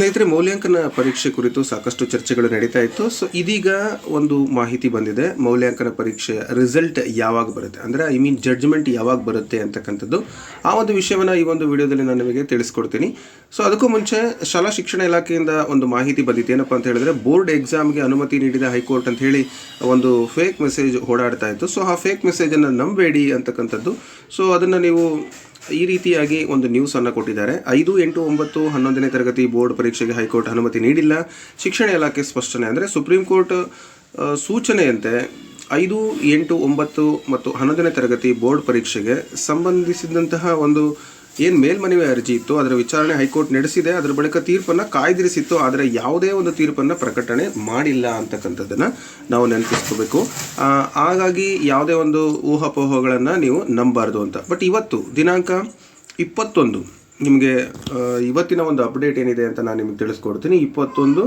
ಸ್ನೇಹಿತರೆ, ಮೌಲ್ಯಾಂಕನ ಪರೀಕ್ಷೆ ಕುರಿತು ಸಾಕಷ್ಟು ಚರ್ಚೆಗಳು ನಡೀತಾ ಇತ್ತು. ಸೊ ಇದೀಗ ಒಂದು ಮಾಹಿತಿ ಬಂದಿದೆ. ಮೌಲ್ಯಾಂಕನ ಪರೀಕ್ಷೆ ರಿಸಲ್ಟ್ ಯಾವಾಗ ಬರುತ್ತೆ? ಅಂದರೆ ಐ ಮೀನ್ ಜಡ್ಜ್ಮೆಂಟ್ ಯಾವಾಗ ಬರುತ್ತೆ ಅಂತಕ್ಕಂಥದ್ದು. ಆ ಒಂದು ವಿಷಯವನ್ನು ಈ ಒಂದು ವಿಡಿಯೋದಲ್ಲಿ ನಾನು ನಿಮಗೆ ತಿಳಿಸ್ಕೊಡ್ತೀನಿ. ಸೊ ಅದಕ್ಕೂ ಮುಂಚೆ ಶಾಲಾ ಶಿಕ್ಷಣ ಇಲಾಖೆಯಿಂದ ಒಂದು ಮಾಹಿತಿ ಬಂದಿತ್ತು. ಏನಪ್ಪ ಅಂತ ಹೇಳಿದ್ರೆ, ಬೋರ್ಡ್ ಎಕ್ಸಾಮ್ಗೆ ಅನುಮತಿ ನೀಡಿದ ಹೈಕೋರ್ಟ್ ಅಂತ ಹೇಳಿ ಒಂದು ಫೇಕ್ ಮೆಸೇಜ್ ಓಡಾಡ್ತಾ ಇತ್ತು. ಸೊ ಆ ಫೇಕ್ ಮೆಸೇಜನ್ನು ನಂಬೇಡಿ ಅಂತಕ್ಕಂಥದ್ದು. ಸೊ ಅದನ್ನು ನೀವು ಈ ರೀತಿಯಾಗಿ ಒಂದು ನ್ಯೂಸ್ ಅನ್ನು ಕೊಟ್ಟಿದ್ದಾರೆ. ಐದು, ಎಂಟು, ಒಂಬತ್ತು, ಹನ್ನೊಂದನೇ ತರಗತಿ ಬೋರ್ಡ್ ಪರೀಕ್ಷೆಗೆ ಹೈಕೋರ್ಟ್ ಅನುಮತಿ ನೀಡಿಲ್ಲ. ಶಿಕ್ಷಣ ಇಲಾಖೆ ಸ್ಪಷ್ಟನೆ ಅಂದರೆ ಸುಪ್ರೀಂ ಕೋರ್ಟ್ ಸೂಚನೆಯಂತೆ ಐದು, ಎಂಟು, ಒಂಬತ್ತು ಮತ್ತು ಹನ್ನೊಂದನೇ ತರಗತಿ ಬೋರ್ಡ್ ಪರೀಕ್ಷೆಗೆ ಸಂಬಂಧಿಸಿದಂತಹ ಒಂದು ಏನು ಮೇಲ್ಮನವಿ ಅರ್ಜಿ ಇತ್ತು, ಅದರ ವಿಚಾರಣೆ ಹೈಕೋರ್ಟ್ ನಡೆಸಿದೆ, ಅದರ ಬಳಿಕ ತೀರ್ಪನ್ನು ಕಾಯ್ದಿರಿಸಿತ್ತು, ಆದರೆ ಯಾವುದೇ ಒಂದು ತೀರ್ಪನ್ನು ಪ್ರಕಟಣೆ ಮಾಡಿಲ್ಲ ಅಂತಕ್ಕಂಥದ್ದನ್ನು ನಾವು ನೆನಪಿಸ್ಕೋಬೇಕು. ಹಾಗಾಗಿ ಯಾವುದೇ ಒಂದು ಊಹಾಪೋಹಗಳನ್ನು ನೀವು ನಂಬಾರ್ದು ಅಂತ. ಬಟ್ ಇವತ್ತು, ದಿನಾಂಕ ಇಪ್ಪತ್ತೊಂದು, ನಿಮಗೆ ಇವತ್ತಿನ ಒಂದು ಅಪ್ಡೇಟ್ ಏನಿದೆ ಅಂತ ನಾನು ನಿಮಗೆ ತಿಳಿಸ್ಕೊಡ್ತೀನಿ. ಇಪ್ಪತ್ತೊಂದು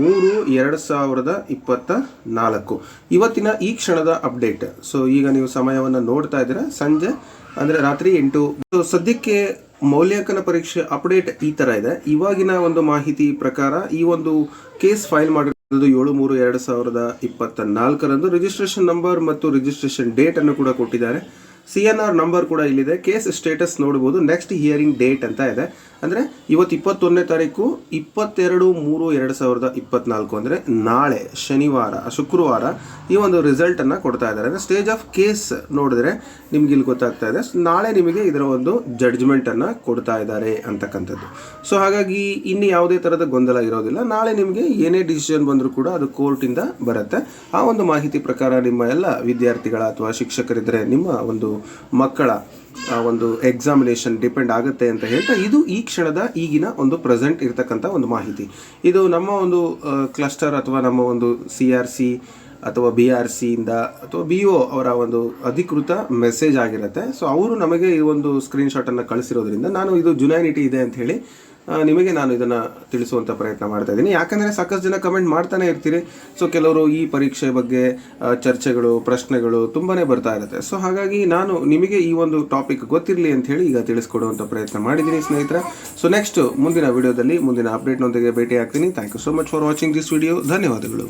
ಮೂರು, ಎರಡು ಸಾವಿರದ ಇಪ್ಪತ್ತ ನಾಲ್ಕು. ಇವತ್ತಿನ ಈ ಕ್ಷಣದ ಅಪ್ಡೇಟ್. ಸೊ ಈಗ ನೀವು ಸಮಯವನ್ನು ನೋಡ್ತಾ ಇದ್ದೀರಾ. ಸಂಜೆ, ಅಂದರೆ ರಾತ್ರಿ ಎಂಟು. ಸದ್ಯಕ್ಕೆ ಮೌಲ್ಯಾಂಕನ ಪರೀಕ್ಷೆ ಅಪ್ಡೇಟ್ ಈ ಥರ ಇದೆ. ಇವಾಗಿನ ಒಂದು ಮಾಹಿತಿ ಪ್ರಕಾರ ಈ ಒಂದು ಕೇಸ್ ಫೈಲ್ ಮಾಡಿರೋದು ಏಳು, ಮೂರು, ಎರಡು ಸಾವಿರದ ಇಪ್ಪತ್ತ ನಾಲ್ಕರಂದು ರಿಜಿಸ್ಟ್ರೇಷನ್ ನಂಬರ್ ಮತ್ತು ರಿಜಿಸ್ಟ್ರೇಷನ್ ಡೇಟನ್ನು ಕೂಡ ಕೊಟ್ಟಿದ್ದಾರೆ. ಸಿ ಎನ್ ಆರ್ ನಂಬರ್ ಕೂಡ ಇಲ್ಲಿದೆ. ಕೇಸ್ ಸ್ಟೇಟಸ್ ನೋಡ್ಬೋದು. ನೆಕ್ಸ್ಟ್ ಹಿಯರಿಂಗ್ ಡೇಟ್ ಅಂತ ಇದೆ. ಅಂದರೆ ಇವತ್ತು ಇಪ್ಪತ್ತೊಂದನೇ ತಾರೀಕು ಇಪ್ಪತ್ತೆರಡು ಮೂರು ಎರಡು ಸಾವಿರದ ಇಪ್ಪತ್ನಾಲ್ಕು. ಅಂದರೆ ನಾಳೆ, ಶನಿವಾರ, ಶುಕ್ರವಾರ ಈ ಒಂದು ರಿಸಲ್ಟನ್ನು ಕೊಡ್ತಾ ಇದ್ದಾರೆ. ಅಂದರೆ ಸ್ಟೇಜ್ ಆಫ್ ಕೇಸ್ ನೋಡಿದ್ರೆ ನಿಮ್ಗೆ ಇಲ್ಲಿ ಗೊತ್ತಾಗ್ತಾ ಇದೆ. ನಾಳೆ ನಿಮಗೆ ಇದರ ಒಂದು ಜಡ್ಜ್ಮೆಂಟನ್ನು ಕೊಡ್ತಾ ಇದ್ದಾರೆ ಅಂತಕ್ಕಂಥದ್ದು. ಸೊ ಹಾಗಾಗಿ ಇನ್ನು ಯಾವುದೇ ಥರದ ಗೊಂದಲ ಇರೋದಿಲ್ಲ. ನಾಳೆ ನಿಮಗೆ ಏನೇ ಡಿಸಿಷನ್ ಬಂದರೂ ಕೂಡ ಅದು ಕೋರ್ಟಿಂದ ಬರುತ್ತೆ. ಆ ಒಂದು ಮಾಹಿತಿ ಪ್ರಕಾರ ನಿಮ್ಮ ಎಲ್ಲ ವಿದ್ಯಾರ್ಥಿಗಳ ಅಥವಾ ಶಿಕ್ಷಕರಿದ್ದರೆ ನಿಮ್ಮ ಒಂದು ಮಕ್ಕಳ ಒಂದು ಎಕ್ಸಾಮಿನೇಷನ್ ಡಿಪೆಂಡ್ ಆಗುತ್ತೆ ಅಂತ ಹೇಳ್ತಾ ಇದು ಈ ಕ್ಷಣದ ಈಗಿನ ಒಂದು ಪ್ರೆಸೆಂಟ್ ಇರತಕ್ಕಂಥ ಒಂದು ಮಾಹಿತಿ. ಇದು ನಮ್ಮ ಒಂದು ಕ್ಲಸ್ಟರ್ ಅಥವಾ ನಮ್ಮ ಒಂದು ಸಿ ಆರ್ ಸಿ ಅಥವಾ ಬಿ ಆರ್ ಸಿಯಿಂದ ಅಥವಾ ಬಿ ಒ ಅವರ ಒಂದು ಅಧಿಕೃತ ಮೆಸೇಜ್ ಆಗಿರುತ್ತೆ. ಸೊ ಅವರು ನಮಗೆ ಈ ಒಂದು ಸ್ಕ್ರೀನ್ಶಾಟನ್ನು ಕಳಿಸಿರೋದ್ರಿಂದ ನಾನು ಇದು ಜುಲೈನಿಟಿ ಇದೆ ಅಂತ ಹೇಳಿ ನಿಮಗೆ ನಾನು ಇದನ್ನು ತಿಳಿಸುವಂಥ ಪ್ರಯತ್ನ ಮಾಡ್ತಾ ಇದ್ದೀನಿ. ಯಾಕಂದರೆ ಸಾಕಷ್ಟು ಜನ ಕಮೆಂಟ್ ಮಾಡ್ತಾನೆ ಇರ್ತೀರಿ. ಸೊ ಕೆಲವರು ಈ ಪರೀಕ್ಷೆ ಬಗ್ಗೆ ಚರ್ಚೆಗಳು, ಪ್ರಶ್ನೆಗಳು ತುಂಬಾ ಬರ್ತಾ ಇರುತ್ತೆ. ಸೊ ಹಾಗಾಗಿ ನಾನು ನಿಮಗೆ ಈ ಒಂದು ಟಾಪಿಕ್ ಗೊತ್ತಿರಲಿ ಅಂತ ಹೇಳಿ ಈಗ ತಿಳಿಸ್ಕೊಡುವಂಥ ಪ್ರಯತ್ನ ಮಾಡಿದ್ದೀನಿ ಸ್ನೇಹಿತರ. ಸೊ ನೆಕ್ಸ್ಟ್ ಮುಂದಿನ ವಿಡಿಯೋದಲ್ಲಿ ಮುಂದಿನ ಅಪ್ಡೇಟ್ನೊಂದಿಗೆ ಭೇಟಿ ಆಗ್ತೀನಿ thank you so much for watching this video ಧನ್ಯವಾದಗಳು.